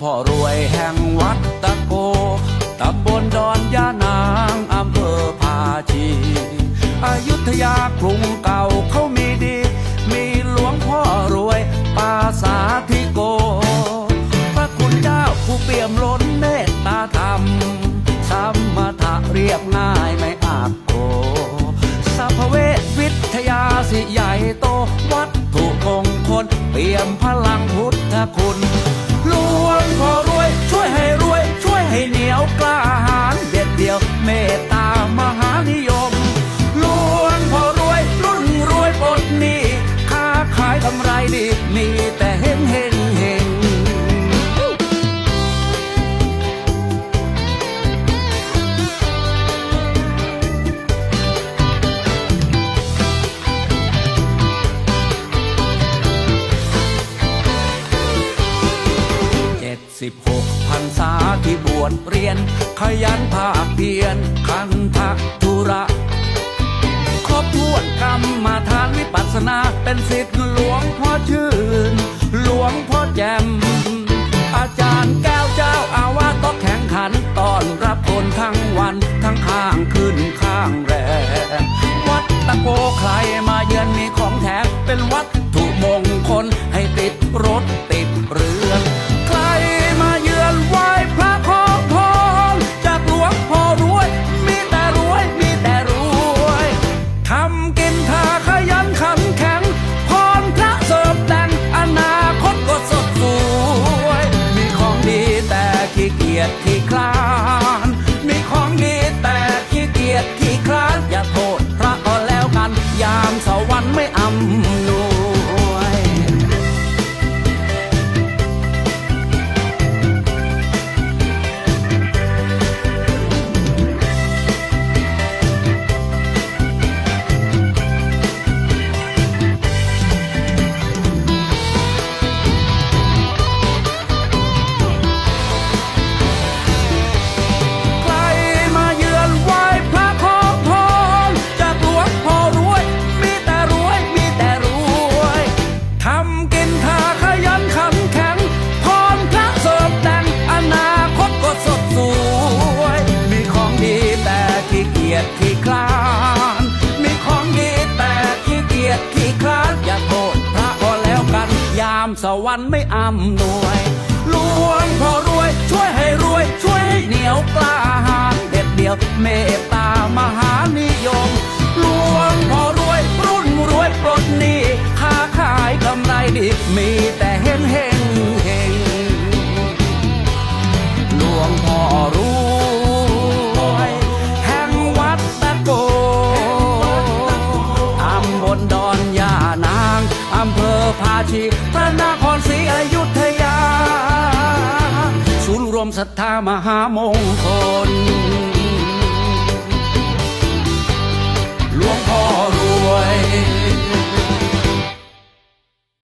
พ่อรวยแห่งวัดตะโกตำบลดอนยานางอำเภอภาชีอยุธยากรุงเก่าเขามีดี มีหลวงพ่อรวยปาสาธิโก พระคุณเจ้าผู้เปี่ยมล้นเมตตาธรรมสัมมาทะเรียบง่ายไม่อาจโกสัพเวทวิทยาสิใหญ่โตวัตถุมงคลเปี่ยมพลังพุทธคุณ 16พรรษาที่บวชเรียน ขยันภาคเพียนคันทะธุระ ครบถ้วนกรรมมาทานวิปัสสนาเป็นสิทธิ์หลวงพ่อชื่น หลวงพ่อแจ่มอาจารย์แก้วเจ้าอาวาสต้องแข่งขันต้อนรับคนทั้งวันทั้งข้างขึ้นข้างแรม วรรค์ไม่อำนวยล้วงพอรวย ช่วยให้รวย ช่วยให้เหนียวกล้าหาญเด็ดเดียว เมตตามหานิยมล้วงพอรวย รุ่นรวยปลดหนี้ค้าขายกำไรดีมีแต่เฮงเฮง ศูนย์มศรัทธามหามงคล